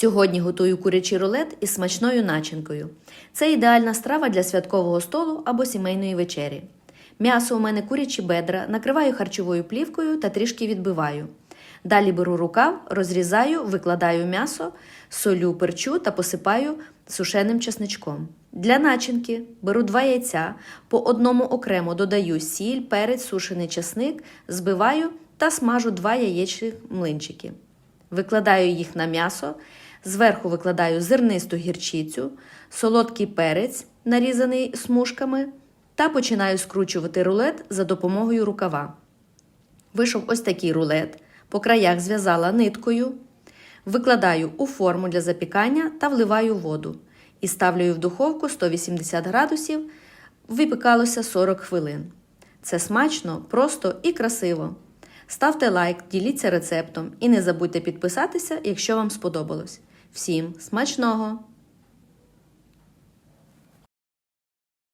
Сьогодні готую курячий рулет із смачною начинкою. Це ідеальна страва для святкового столу або сімейної вечері. М'ясо у мене курячі бедра, накриваю харчовою плівкою та трішки відбиваю. Далі беру рукав, розрізаю, викладаю м'ясо, солю, перчу та посипаю сушеним чесничком. Для начинки беру два яйця, по одному окремо додаю сіль, перець, сушений чесник, збиваю та смажу два яєчних млинчики. Викладаю їх на м'ясо, зверху викладаю зернисту гірчицю, солодкий перець, нарізаний смужками, та починаю скручувати рулет за допомогою рукава. Вийшов ось такий рулет, по краях зв'язала ниткою, викладаю у форму для запікання та вливаю воду і ставлю в духовку 180 градусів, випікалося 40 хвилин. Це смачно, просто і красиво. Ставте лайк, діліться рецептом і не забудьте підписатися, якщо вам сподобалось. Всім смачного!